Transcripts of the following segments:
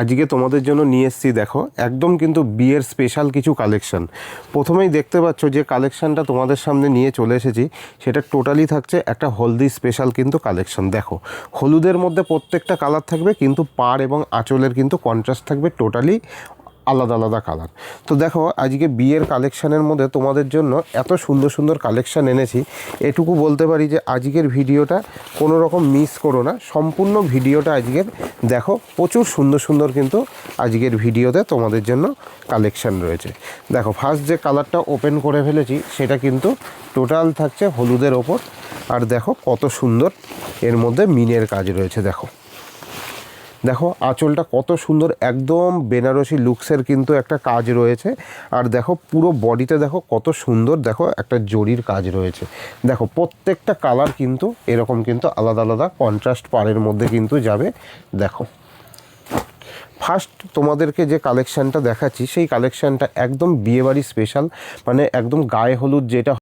আজকে তোমাদের জন্য নিয়ে এসছি, দেখো, একদম কিন্তু বিয়ের স্পেশাল কিছু কালেকশন প্রথমেই দেখতে পাচ্ছ যে কালেকশনটা তোমাদের সামনে নিয়ে চলে এসেছি, সেটা টোটালি থাকছে একটা হলদি স্পেশাল কিন্তু কালেকশন দেখো, হলুদের মধ্যে প্রত্যেকটা কালার থাকবে, কিন্তু পাড় এবং আঁচলের কিন্তু কন্ট্রাস্ট থাকবে টোটালি আলাদা আলাদা কালার তো দেখো, আজকে বিয়ের কালেকশানের মধ্যে তোমাদের জন্য এত সুন্দর সুন্দর কালেকশান এনেছি। এটুকু বলতে পারি যে আজকের ভিডিওটা কোনো রকম মিস করো না। সম্পূর্ণ ভিডিওটা আজকের দেখো, প্রচুর সুন্দর সুন্দর কিন্তু আজকের ভিডিওতে তোমাদের জন্য কালেকশান রয়েছে। দেখো ফার্স্ট যে কালারটা ওপেন করে ফেলেছি, সেটা কিন্তু টোটাল থাকছে হলুদের ওপর। আর দেখো, কত সুন্দর এর মধ্যে মিনের কাজ রয়েছে, দেখো। দেখো, আঁচলটা কত সুন্দর, একদম বেনারসি লুকসের কিন্তু একটা কাজ রয়েছে। আর দেখো, পুরো বডিতে দেখো, কত সুন্দর, দেখো, একটা জরির কাজ রয়েছে। দেখো, প্রত্যেকটা কালার কিন্তু এরকম কিন্তু আলাদা আলাদা কন্ট্রাস্ট পাড়ের মধ্যে কিন্তু যাবে। দেখো ফার্স্ট তোমাদেরকে যে কালেকশানটা দেখাচ্ছি, সেই কালেকশানটা একদম বিয়েবাড়ি স্পেশাল মানে একদম গায়ে হলুদ যেটা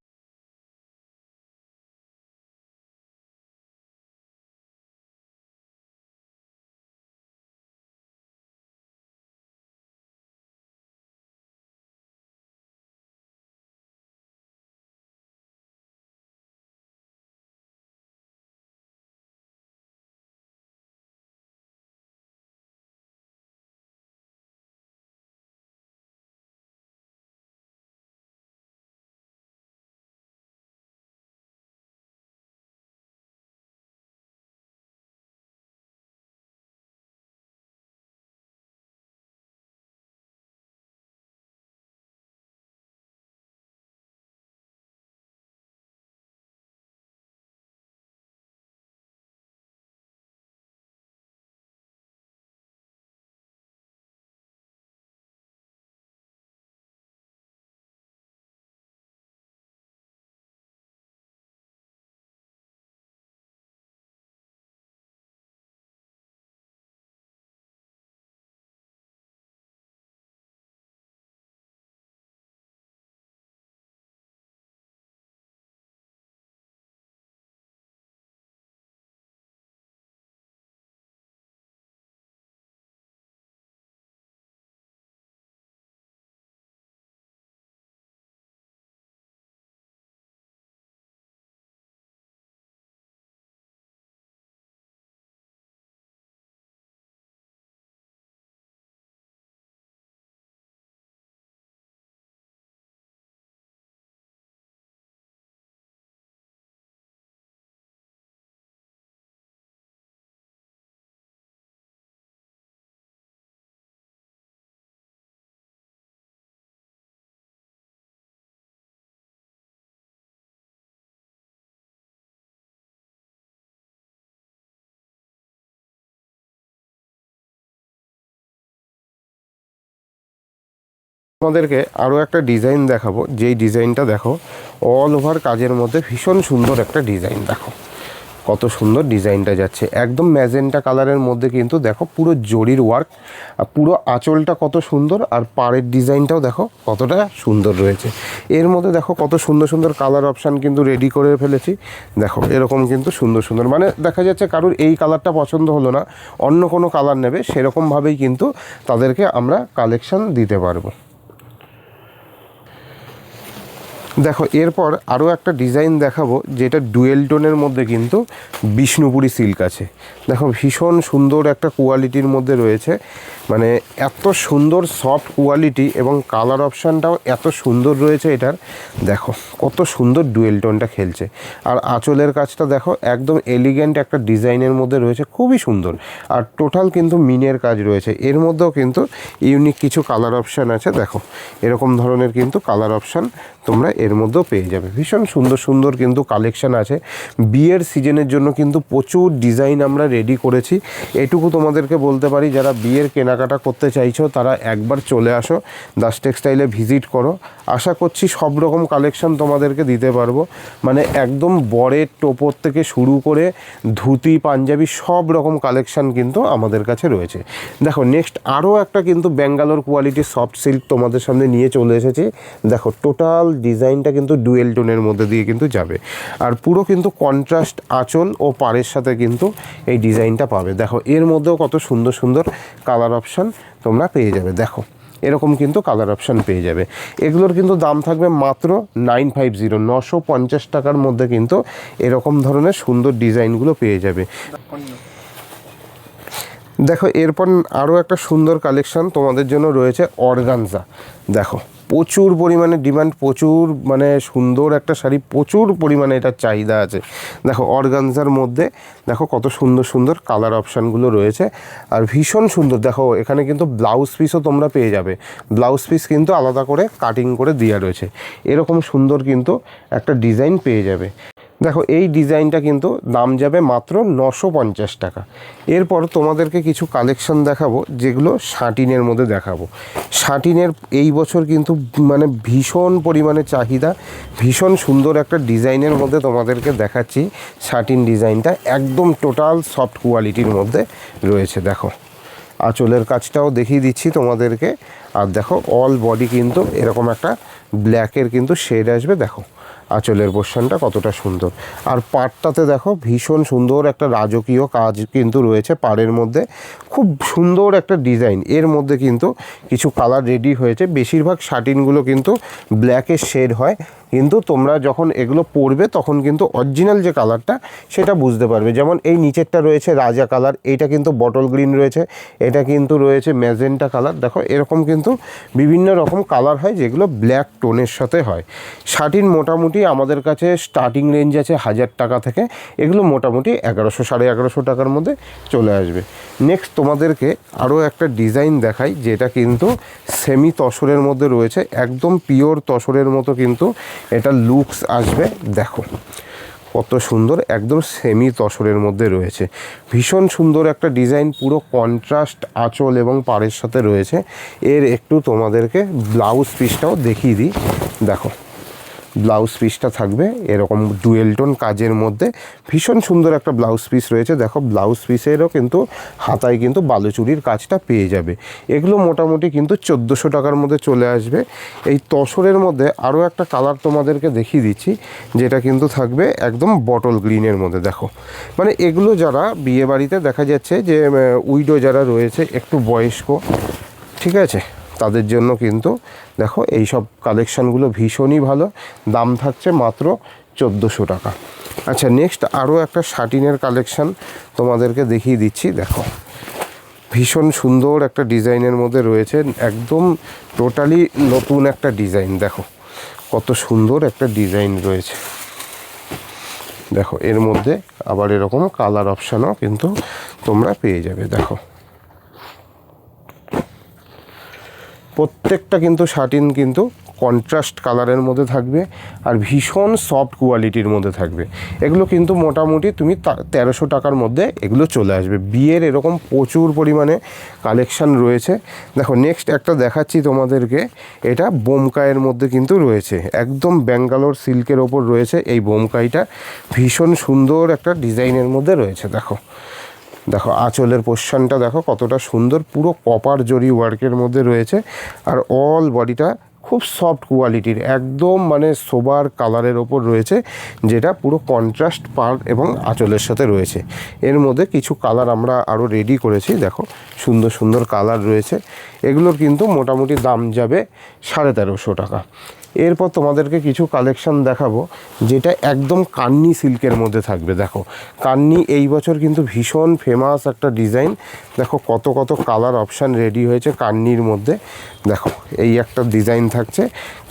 তোমাদেরকে আরও একটা ডিজাইন দেখাবো। যেই ডিজাইনটা দেখো অল ওভার কাজের মধ্যে ভীষণ সুন্দর একটা ডিজাইন দেখো। কত সুন্দর ডিজাইনটা যাচ্ছে। একদম ম্যাজেন্টা কালারের মধ্যে কিন্তু দেখো, পুরো জরির ওয়ার্ক আর পুরো আঁচলটা কত সুন্দর, আর পাড়ের ডিজাইনটাও দেখো, কতটা সুন্দর রয়েছে। এর মধ্যে দেখো, কত সুন্দর সুন্দর কালার অপশান কিন্তু রেডি করে ফেলেছি। দেখো, এরকম কিন্তু সুন্দর সুন্দর মানে দেখা যাচ্ছে কারোর এই কালারটা পছন্দ হলো না, অন্য কোনো কালার নেবে, সেরকমভাবেই কিন্তু তাদেরকে আমরা কালেকশান দিতে পারব। দেখো, এরপর আরও একটা ডিজাইন দেখাবো, যেটা ডুয়েল টোনের মধ্যে কিন্তু বিষ্ণুপুরি সিল্ক আছে। দেখো, ভীষণ সুন্দর একটা কোয়ালিটির মধ্যে রয়েছে। মানে এত সুন্দর সফট কোয়ালিটি এবং কালার অপশানটাও এত সুন্দর রয়েছে এটার। দেখো, কত সুন্দর ডুয়েল টোনটা খেলছে। আর আঁচলের কাজটা দেখো, একদম এলিগেন্ট একটা ডিজাইনের মধ্যে রয়েছে, খুবই সুন্দর। আর টোটাল কিন্তু মিনের কাজ রয়েছে। এর মধ্যেও কিন্তু ইউনিক কিছু কালার অপশান আছে। দেখো, এরকম ধরনের কিন্তু কালার অপশান তোমরা এর মধ্যেও পেয়ে যাবে। ভীষণ সুন্দর সুন্দর কিন্তু কালেকশান আছে। বিয়ের সিজনের জন্য কিন্তু প্রচুর ডিজাইন আমরা রেডি করেছি। এটুকু তোমাদেরকে বলতে পারি, যারা বিয়ের কেনাকাটা করতে চাইছো, তারা একবার চলে আসো, দাস টেক্সটাইলে ভিজিট করো। আশা করছি সব রকম কালেকশন তোমাদেরকে দিতে পারব। মানে একদম বরের টোপর থেকে শুরু করে ধুতি, পাঞ্জাবি সব রকম কালেকশান কিন্তু আমাদের কাছে রয়েছে। দেখো নেক্সট আরও একটা কিন্তু ব্যাঙ্গালোর কোয়ালিটি সফট সিল্ক তোমাদের সামনে নিয়ে চলে এসেছি। দেখো টোটাল ডিজাইন ডিজাইনটা কিন্তু ডুয়েল টোনের মধ্যে দিয়ে কিন্তু যাবে। আর পুরো কিন্তু কন্ট্রাস্ট আঁচল ও পাড়ের সাথে কিন্তু এই ডিজাইনটা পাবে। দেখো, এর মধ্যেও কত সুন্দর সুন্দর কালার অপশান তোমরা পেয়ে যাবে। দেখো, এরকম কিন্তু কালার অপশান পেয়ে যাবে। এগুলোর কিন্তু দাম থাকবে মাত্র নাইন ফাইভ জিরো, নশো পঞ্চাশ টাকার মধ্যে কিন্তু এরকম ধরনের সুন্দর ডিজাইনগুলো পেয়ে যাবে। দেখো, এরপর আরও একটা সুন্দর কালেকশান তোমাদের জন্য রয়েছে অর্গানজা। দেখো প্রচুর পরিমাণে ডিমান্ড প্রচুর মানে সুন্দর একটা শাড়ি, প্রচুর পরিমাণে এটার চাহিদা আছে। দেখো অর্গানজার মধ্যে, দেখো কত সুন্দর সুন্দর কালার অপশানগুলো রয়েছে। আর ভীষণ সুন্দর, দেখো, এখানে কিন্তু ব্লাউজ পিসও তোমরা পেয়ে যাবে। ব্লাউজ পিস কিন্তু আলাদা করে কাটিং করে দেওয়া রয়েছে। এরকম সুন্দর কিন্তু একটা ডিজাইন পেয়ে যাবে। দেখো, এই ডিজাইনটা কিন্তু দাম যাবে মাত্র নশো পঞ্চাশ টাকা। এরপর তোমাদেরকে কিছু কালেকশন দেখাবো, যেগুলো শাটিনের মধ্যে দেখাবো। শাটিনের এই বছর কিন্তু মানে ভীষণ পরিমাণে চাহিদা, ভীষণ সুন্দর একটা ডিজাইনের মধ্যে তোমাদেরকে দেখাচ্ছি শাটিন ডিজাইনটা, একদম টোটাল সফট কোয়ালিটির মধ্যে রয়েছে, দেখো। আঁচলের কাজটাও দেখিয়ে দিচ্ছি তোমাদেরকে। আর দেখো অল বডি কিন্তু এরকম একটা ব্ল্যাকের কিন্তু শেড আসবে, দেখো। আঁচলের পোর্শনটা কতটা সুন্দর। আর পাড়টাতে দেখো ভীষণ সুন্দর একটা রাজকীয় কাজ কিন্তু রয়েছে পাড়ের মধ্যে। খুব সুন্দর একটা ডিজাইন। এর মধ্যে কিন্তু কিছু কালার রেডি হয়েছে। বেশিরভাগ শার্টিনগুলো কিন্তু ব্ল্যাকের শেড হয়। কিন্তু তোমরা যখন এগুলো পরবে, তখন কিন্তু অরিজিনাল যে কালারটা সেটা বুঝতে পারবে। যেমন এই নিচেরটা রয়েছে রাজা কালার এইটা কিন্তু বটল গ্রিন রয়েছে, এটা কিন্তু রয়েছে ম্যাজেন্টা কালার দেখো, এরকম কিন্তু বিভিন্ন রকম কালার হয় যেগুলো ব্ল্যাক টোনের সাথে হয়। শার্টিন মোটামুটি আমাদের কাছে স্টার্টিং রেঞ্জ আছে হাজার টাকা থেকে, এগুলো মোটামুটি এগারোশো, সাড়ে এগারোশো টাকার মধ্যে চলে আসবে। নেক্সট তোমাদেরকে আরও একটা ডিজাইন দেখাই, যেটা কিন্তু সেমি তসরের মধ্যে রয়েছে, একদম পিওর তসরের মতো কিন্তু এটা লুকস আসবে, দেখো। কত সুন্দর, একদম সেমি তসরের মধ্যে রয়েছে। ভীষণ সুন্দর একটা ডিজাইন, পুরো কন্ট্রাস্ট, আঁচল এবং পাড়ের সাথে রয়েছে। এর একটু তোমাদেরকে ব্লাউজ পিসটাও দেখিয়ে দিই। দেখো ব্লাউজ পিসটা থাকবে। এরকম ডুয়েল টোন কাজের মধ্যে ভীষণ সুন্দর একটা ব্লাউজ পিস রয়েছে। দেখো, ব্লাউজ পিসেরও কিন্তু হাতায় কিন্তু বালুচুরির কাজটা পেয়ে যাবে। এগুলো মোটামুটি কিন্তু চোদ্দোশো টাকার মধ্যে চলে আসবে। এই তসরের মধ্যে আরও একটা কালার তোমাদেরকে দেখিয়ে দিচ্ছি, যেটা কিন্তু থাকবে একদম বটল গ্রিনের মধ্যে। দেখো মানে এগুলো যারা বিয়ে বাড়িতে দেখা যাচ্ছে যে উইডো যারা রয়েছে, একটু বয়স্ক, ঠিক আছে? তাদের জন্য কিন্তু দেখো এই সব কালেকশানগুলো ভীষণই ভালো। দাম থাকছে মাত্র চোদ্দোশো টাকা। আচ্ছা নেক্সট আরও একটা শাটিনের কালেকশান তোমাদেরকে দেখিয়ে দিচ্ছি, দেখো। ভীষণ সুন্দর একটা ডিজাইনের মধ্যে রয়েছে, একদম টোটালি নতুন একটা ডিজাইন, দেখো। কত সুন্দর একটা ডিজাইন রয়েছে। দেখো, এর মধ্যে আবার এরকম কালার অপশানও কিন্তু তোমরা পেয়ে যাবে, দেখো। প্রত্যেকটা কিন্তু শার্টিন কিন্তু কন্ট্রাস্ট কালারের মধ্যে থাকবে আর ভীষণ সফট কোয়ালিটির মধ্যে থাকবে। এগুলো কিন্তু মোটামুটি তুমি তেরোশো টাকার মধ্যে এগুলো চলে আসবে। বিয়ের এরকম প্রচুর পরিমাণে কালেকশান রয়েছে। দেখো নেক্সট একটা দেখাচ্ছি তোমাদেরকে। এটা বোমকাইয়ের মধ্যে কিন্তু রয়েছে। একদম ব্যাঙ্গালোর সিল্কের ওপর রয়েছে এই বোমকাইটা। ভীষণ সুন্দর একটা ডিজাইনের মধ্যে রয়েছে, দেখো। দেখো, আঁচলের পোর্শনটা দেখো কতটা সুন্দর, পুরো কপার জরি ওয়ার্কের মধ্যে রয়েছে। আর অল বডিটা খুব সফট কোয়ালিটির একদম মানে সোবার কালারের ওপর রয়েছে, যেটা পুরো কন্ট্রাস্ট পার এবং আঁচলের সাথে রয়েছে। এর মধ্যে কিছু কালার আমরা আরও রেডি করেছি, দেখো, সুন্দর সুন্দর কালার রয়েছে। এগুলোর কিন্তু মোটামুটি দাম যাবে সাড়ে তেরোশো টাকা। এরপর তোমাদেরকে কিছু কালেকশন দেখাবো, যেটা একদম কান্নি সিল্কের মধ্যে থাকবে। দেখো, কান্নি এই বছর কিন্তু ভীষণ ফেমাস একটা ডিজাইন দেখো, কত কত কালার অপশান রেডি হয়েছে কান্নির মধ্যে। দেখো, এই একটা ডিজাইন থাকছে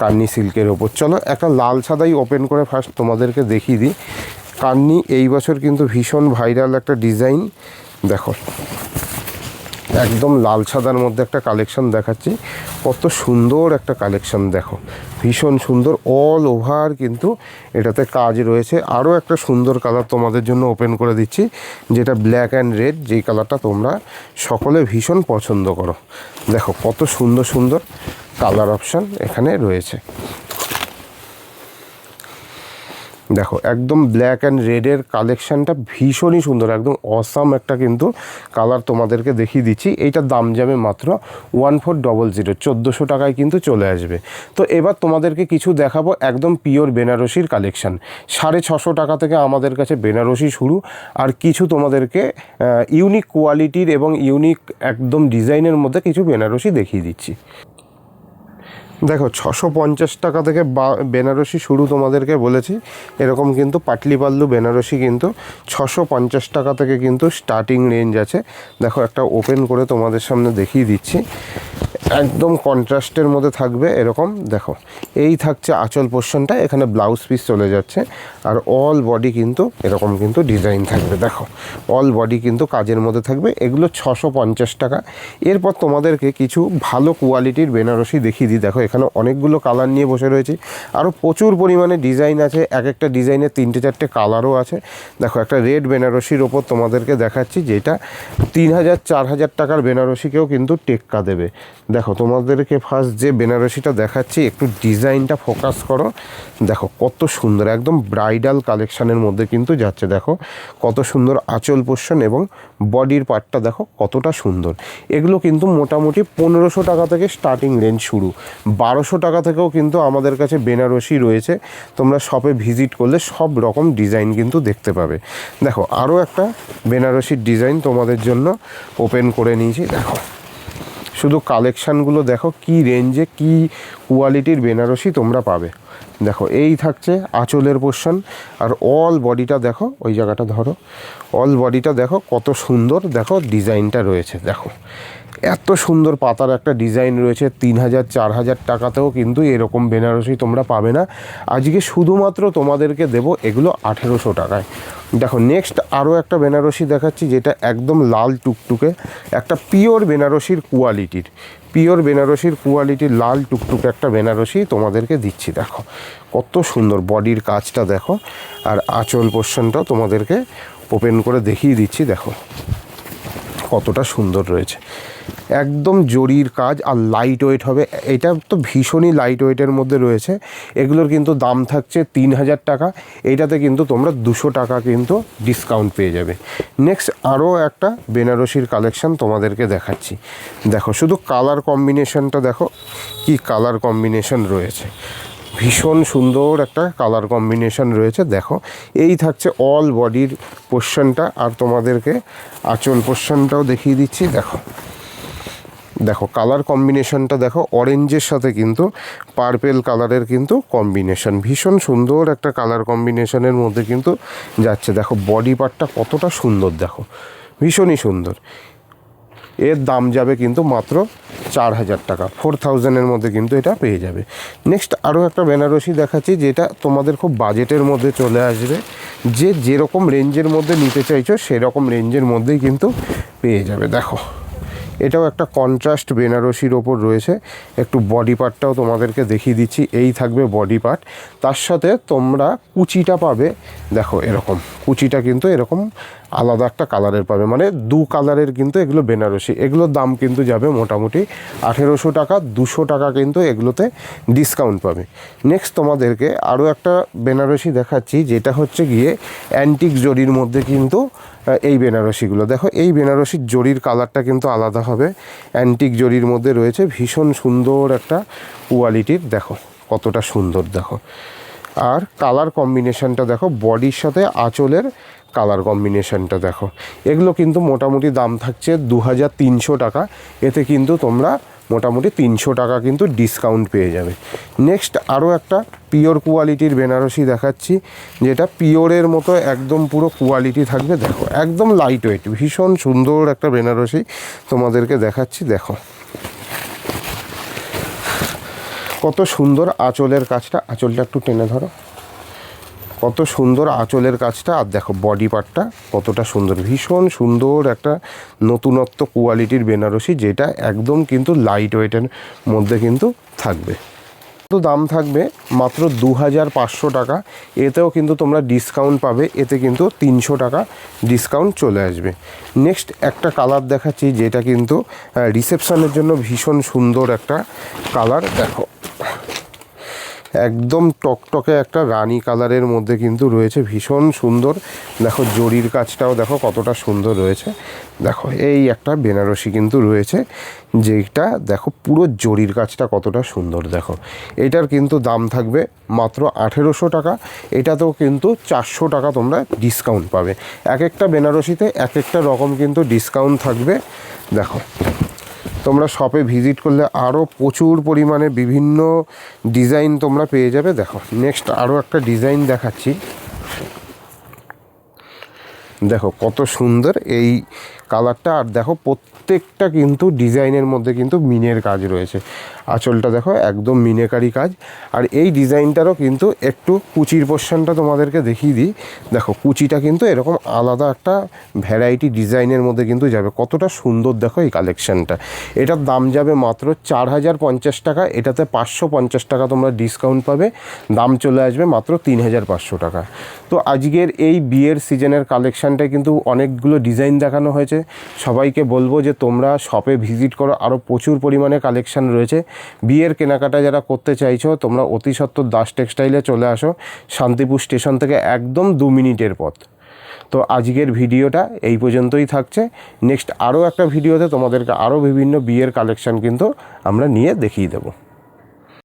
কান্নি সিল্কের ওপর। চলো, একটা লাল সাদাই ওপেন করে ফার্স্ট তোমাদেরকে দেখিয়ে দিই। কান্নি এই বছর কিন্তু ভীষণ ভাইরাল একটা ডিজাইন দেখো একদম লাল সাদার মধ্যে একটা কালেকশন দেখাচ্ছি। কত সুন্দর একটা কালেকশন দেখো। ভীষণ সুন্দর অল ওভার কিন্তু এটাতে কাজ রয়েছে। আরও একটা সুন্দর কালার তোমাদের জন্য ওপেন করে দিচ্ছি, যেটা ব্ল্যাক অ্যান্ড রেড যেই কালারটা তোমরা সকলে ভীষণ পছন্দ করো। দেখো, কত সুন্দর সুন্দর কালার অপশান এখানে রয়েছে। দেখো, একদম ব্ল্যাক অ্যান্ড রেডের কালেকশানটা ভীষণই সুন্দর, একদম অসাম একটা কিন্তু কালার তোমাদেরকে দেখিয়ে দিচ্ছি। এইটার দাম যাবে মাত্র ওয়ান ফোর ডবল জিরো চোদ্দোশো টাকায় কিন্তু চলে আসবে। তো এবার তোমাদেরকে কিছু দেখাবো একদম পিওর বেনারসির কালেকশান সাড়ে ছশো টাকা থেকে আমাদের কাছে বেনারসি শুরু, আর কিছু তোমাদেরকে ইউনিক কোয়ালিটির এবং ইউনিক একদম ডিজাইনের মধ্যে কিছু বেনারসি দেখিয়ে দিচ্ছি। দেখো, ছশো পঞ্চাশ টাকা থেকে বা, বেনারসি শুরু তোমাদেরকে বলেছি। এরকম কিন্তু পাটলি পাল্লু বেনারসি কিন্তু ছশো পঞ্চাশ টাকা থেকে কিন্তু স্টার্টিং রেঞ্জ আছে। দেখো, একটা ওপেন করে তোমাদের সামনে দেখিয়ে দিচ্ছি। একদম কন্ট্রাস্টের মধ্যে থাকবে এরকম, দেখো। এই থাকছে আঁচল পোর্শনটা, এখানে ব্লাউজ পিস চলে যাচ্ছে, আর অল বডি কিন্তু এরকম কিন্তু ডিজাইন থাকবে, দেখো। অল বডি কিন্তু কাজের মধ্যে থাকবে, এগুলো ছশো পঞ্চাশ টাকা। এরপর তোমাদেরকে কিছু ভালো কোয়ালিটির বেনারসি দেখিয়ে দিই, দেখো, এখানে অনেকগুলো কালার নিয়ে বসে রয়েছি আরও প্রচুর পরিমাণে ডিজাইন আছে, এক একটা ডিজাইনের তিনটে চারটে কালারও আছে। দেখো, একটা রেড বেনারসির ওপর তোমাদেরকে দেখাচ্ছি, যেটা তিন হাজার, চার হাজার টাকার বেনারসিকেও কিন্তু টেক্কা দেবে। দেখো, তোমাদেরকে ফার্স্ট যে বেনারসিটা দেখাচ্ছি, একটু ডিজাইনটা ফোকাস করো। দেখো, কত সুন্দর, একদম ব্রাইডাল কালেকশানের মধ্যে কিন্তু যাচ্ছে, দেখো। কত সুন্দর আঁচল পোষণ এবং বডির পার্টটা দেখো, কতটা সুন্দর। এগুলো কিন্তু মোটামুটি পনেরোশো টাকা থেকে স্টার্টিং রেঞ্জ শুরু। বারোশো টাকা থেকেও কিন্তু আমাদের কাছে বেনারসি রয়েছে। তোমরা শপে ভিজিট করলে সব রকম ডিজাইন কিন্তু দেখতে পাবে। দেখো আরও একটা বেনারসির ডিজাইন তোমাদের জন্য ওপেন করে নিয়েছি, দেখো। শুধু কালেকশানগুলো দেখো, কি রেঞ্জে কি কোয়ালিটির বেনারসি তোমরা পাবে। দেখো, এই থাকছে আঁচলের পোর্শন আর অল বডিটা দেখো, ওই জায়গাটা ধরো অল বডিটা দেখো, কত সুন্দর, দেখো ডিজাইনটা রয়েছে, দেখো। এত সুন্দর পাতার একটা ডিজাইন রয়েছে তিন হাজার চার হাজার টাকাতেও কিন্তু এরকম বেনারসি তোমরা পাবে না। আজকে শুধুমাত্র তোমাদেরকে দেবো এগুলো আঠেরোশো টাকায়। দেখো নেক্সট আরও একটা বেনারসি দেখাচ্ছি যেটা একদম লাল টুকটুকে, একটা পিওর বেনারসির কোয়ালিটির পিওর বেনারসির কোয়ালিটির লাল টুকটুকে একটা বেনারসি তোমাদেরকে দিচ্ছি, দেখো। কত সুন্দর বডির কাজটা দেখো, আর আঁচল পোর্শনটা তোমাদেরকে ওপেন করে দেখিয়ে দিচ্ছি, দেখো। কতটা সুন্দর রয়েছে। একদম জরির কাজ আর লাইট ওয়েট হবে। এটা তো ভীষণই লাইট ওয়েটের মধ্যে রয়েছে। এগুলোর কিন্তু দাম থাকছে তিন হাজার টাকা। এইটাতে কিন্তু তোমরা দুশো টাকা কিন্তু ডিসকাউন্ট পেয়ে যাবে। নেক্সট আরও একটা বেনারসির কালেকশান তোমাদেরকে দেখাচ্ছি। দেখো, শুধু কালার কম্বিনেশনটা দেখো, কি কালার কম্বিনেশন রয়েছে। ভীষণ সুন্দর একটা কালার কম্বিনেশন রয়েছে, দেখো। এই থাকছে অল বডির পোর্শনটা আর তোমাদেরকে আঁচল পোর্শনটাও দেখিয়ে দিচ্ছি, দেখো। দেখো কালার কম্বিনেশনটা দেখো অরেঞ্জের সাথে কিন্তু পার্পেল কালারের কিন্তু কম্বিনেশন ভীষণ সুন্দর একটা কালার কম্বিনেশনের মধ্যে কিন্তু যাচ্ছে। দেখো বডি পার্টটা কতটা সুন্দর, দেখো। ভীষণই সুন্দর। এর দাম যাবে কিন্তু মাত্র চার হাজার টাকা। ফোর থাউজেন্ডের মধ্যে কিন্তু এটা পেয়ে যাবে। নেক্সট আরও একটা বেনারসি দেখাচ্ছি, যেটা তোমাদের খুব বাজেটের মধ্যে চলে আসবে। যে যেরকম রেঞ্জের মধ্যে নিতে চাইছো, সেরকম রেঞ্জের মধ্যেই কিন্তু পেয়ে যাবে। দেখো। এটাও একটা কন্ট্রাস্ট বেনারসির ওপর রয়েছে। একটু বডি পার্টটাও তোমাদেরকে দেখিয়ে দিচ্ছি, এই থাকবে বডি পার্ট তার সাথে তোমরা কুচিটা পাবে, দেখো এরকম। কুচিটা কিন্তু এরকম আলাদা একটা কালারের পাবে। মানে দু কালারের কিন্তু এগুলো বেনারসি। এগুলোর দাম কিন্তু যাবে মোটামুটি আঠেরোশো টাকা, দুশো টাকা কিন্তু এগুলোতে ডিসকাউন্ট পাবে। নেক্সট তোমাদেরকে আরও একটা বেনারসি দেখাচ্ছি, যেটা হচ্ছে গিয়ে অ্যান্টিক জরির মধ্যে কিন্তু এই বেনারসিগুলো। দেখো, এই বেনারসির জরির কালারটা কিন্তু আলাদা হবে। অ্যান্টিক জরির মধ্যে রয়েছে ভীষণ সুন্দর একটা কোয়ালিটির, দেখো, কতটা সুন্দর, দেখো। আর কালার কম্বিনেশনটা দেখো, বডির সাথে আঁচলের কালার কম্বিনেশনটা দেখো। এগুলো কিন্তু মোটামুটি দাম থাকছে দু হাজার তিনশো টাকা। এতে কিন্তু তোমরা মোটামুটি তিনশো টাকা কিন্তু ডিসকাউন্ট পেয়ে যাবে। নেক্সট আরও একটা পিওর কোয়ালিটির বেনারসি দেখাচ্ছি, যেটা পিওরের মতো একদম পুরো কোয়ালিটি থাকবে। দেখো, একদম লাইট ওয়েট ভীষণ সুন্দর একটা বেনারসি তোমাদেরকে দেখাচ্ছি, দেখো। কত সুন্দর আঁচলের কাজটা, আঁচলটা একটু টেনে ধরো। কত সুন্দর আঁচলের কাজটা, আর দেখো বডি পার্টটা কতটা সুন্দর। ভীষণ সুন্দর একটা নতুনত্ব কোয়ালিটির বেনারসি, যেটা একদম কিন্তু লাইট ওয়েটের মধ্যে কিন্তু থাকবে। তো দাম থাকবে মাত্র দু হাজার পাঁচশো টাকা। এতেও কিন্তু তোমরা ডিসকাউন্ট পাবে, এতে কিন্তু তিনশো টাকা ডিসকাউন্ট চলে আসবে। নেক্সট একটা কালার দেখাচ্ছি, যেটা কিন্তু রিসেপশানের জন্য ভীষণ সুন্দর একটা কালার দেখো। একদম টকটকে একটা রানী কালারের মধ্যে কিন্তু রয়েছে, ভীষণ সুন্দর। দেখো জরির কাজটাও দেখো কতটা সুন্দর রয়েছে। দেখো এই একটা বেনারসি কিন্তু রয়েছে যেটা দেখো পুরো জরির কাজটা কতটা সুন্দর, দেখো। এটার কিন্তু দাম থাকবে মাত্র আঠেরোশো টাকা, এটাতেও কিন্তু চারশো টাকা তোমরা ডিসকাউন্ট পাবে। এক একটা বেনারসিতে এক একটা রকম কিন্তু ডিসকাউন্ট থাকবে, দেখো। তোমরা শপে ভিজিট করলে আরও প্রচুর পরিমাণে বিভিন্ন ডিজাইন তোমরা পেয়ে যাবে। দেখো নেক্সট আরও একটা ডিজাইন দেখাচ্ছি। দেখো, কত সুন্দর এই কালারটা, আর দেখো প্রত্যেকটা কিন্তু ডিজাইনের মধ্যে কিন্তু মিনের কাজ রয়েছে। আঁচলটা দেখো একদম মিনেকারি কাজ। আর এই ডিজাইনটারও কিন্তু একটু কুচির পোর্শনটা তোমাদেরকে দেখিয়ে দিই। দেখো কুচিটা কিন্তু এরকম আলাদা একটা ভ্যারাইটি ডিজাইনের মধ্যে কিন্তু যাবে। কতটা সুন্দর দেখো এই কালেকশানটা। এটার দাম যাবে মাত্র চার হাজার পঞ্চাশ টাকা। এটাতে পাঁচশো পঞ্চাশ টাকা তোমরা ডিসকাউন্ট পাবে। দাম চলে আসবে মাত্র তিন হাজার পাঁচশো টাকা। তো আজকের এই বিয়ের সিজনের কালেকশানটায় কিন্তু অনেকগুলো ডিজাইন দেখানো হয়েছে। সবাইকে বলব যে তোমরা শপে ভিজিট করো। আরও প্রচুর পরিমাণে কালেকশান রয়েছে। বিয়ের কেনাকাটা যারা করতে চাইছো, তোমরা অতি সত্তর দাস টেক্সটাইলে চলে আসো। শান্তিপুর স্টেশন থেকে একদম দু মিনিটের পথ। তো আজকের ভিডিওটা এই পর্যন্তই থাকছে। নেক্সট আরও একটা ভিডিওতে তোমাদেরকে আরও বিভিন্ন বিয়ের কালেকশান কিন্তু আমরা নিয়ে দেখিয়ে দেবো।